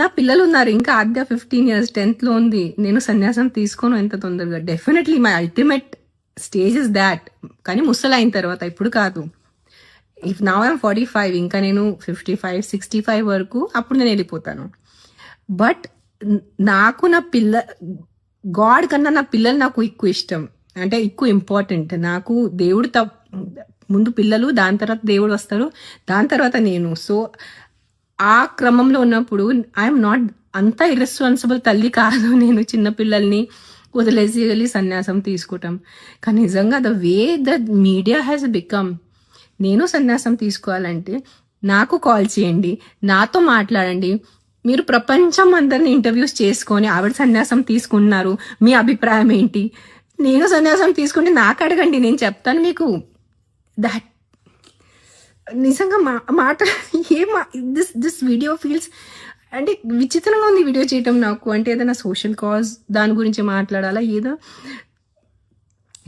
నా పిల్లలు ఉన్నారు. ఇంకా ఆద్య ఫిఫ్టీన్ ఇయర్స్ టెన్త్లో ఉంది. నేను సన్యాసం తీసుకోను ఎంత తొందరగా. Definitely my ultimate stage is that కానీ ముసలైన అయిన తర్వాత ఇప్పుడు కాదు. ఇఫ్ నా ఐమ్ ఫార్టీ ఫైవ్ ఇంకా నేను ఫిఫ్టీ ఫైవ్ సిక్స్టీ ఫైవ్ వరకు అప్పుడు నేను వెళ్ళిపోతాను. బట్ నాకు నా పిల్ల గాడ్ కన్నా నా పిల్లలు నాకు ఎక్కువ ఇష్టం. అంటే ఎక్కువ ఇంపార్టెంట్ నాకు దేవుడు తప్ ముందు పిల్లలు దాని తర్వాత దేవుడు వస్తారు దాని తర్వాత నేను. సో ఆ క్రమంలో ఉన్నప్పుడు ఐఎమ్ నాట్ అంత ఇర్రెస్పాన్సిబుల్ తల్లి కాదు. నేను చిన్నపిల్లల్ని వదిలేసి వెళ్ళి సన్యాసం తీసుకుంటాం. కానీ నిజంగా the way the media has become నేను సన్యాసం తీసుకోవాలంటే నాకు కాల్ చేయండి నాతో మాట్లాడండి. మీరు ప్రపంచం అందరిని ఇంటర్వ్యూస్ చేసుకొని ఆవిడ సన్యాసం తీసుకున్నారు మీ అభిప్రాయం ఏంటి? నేను సన్యాసం తీసుకుంటే నాకు అడగండి నేను చెప్తాను మీకు. దట్ నిజంగా మా మాట ఏ దిస్ దిస్ వీడియో ఫీల్స్ అంటే విచిత్రంగా ఉంది వీడియో చేయటం నాకు. అంటే ఏదైనా సోషల్ కాజ్ దాని గురించి మాట్లాడాలా? ఏదో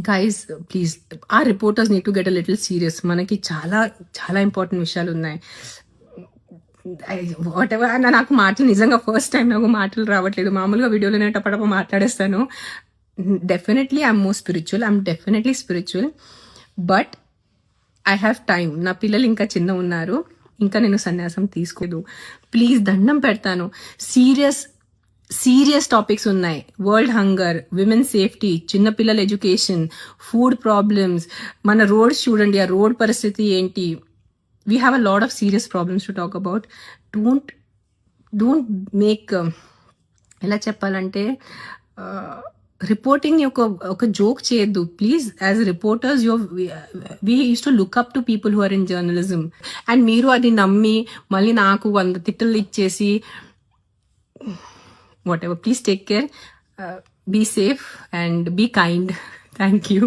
గైస్ ప్లీజ్ ఆ reporters need to get a little serious మనకి చాలా చాలా ఇంపార్టెంట్ విషయాలు ఉన్నాయి. వాట్ ఎవర్ నాకు మాటలు నిజంగా ఫస్ట్ టైం నాకు మాటలు రావట్లేదు. మామూలుగా వీడియోలోనే టపటప మాట్లాడేస్తాను. Definitely I'm more spiritual I'm definitely spiritual but I have time నా పిల్లలు ఇంకా చిన్న ఉన్నారు. ఇంకా నేను సన్యాసం తీసుకోదు ప్లీజ్ దండం పెడతాను. సీరియస్ సీరియస్ టాపిక్స్ ఉన్నాయి. వరల్డ్ హంగర్ విమెన్ సేఫ్టీ చిన్నపిల్లల ఎడ్యుకేషన్ ఫుడ్ ప్రాబ్లమ్స్ మన రోడ్స్ చూడండి ఆ రోడ్ పరిస్థితి ఏంటి? We have a lot of serious problems to talk about don't don't make ఎలా చెప్పాలంటే uh, రిపోర్టింగ్ ఒక ఒక జోక్ చేయొద్దు. Please as reporters you we used to look up to people who are in journalism and మీరు అది నమ్మి మళ్ళీ నాకు వంద తిట్టలు ఇచ్చేసి whatever please take care be safe and be kind thank you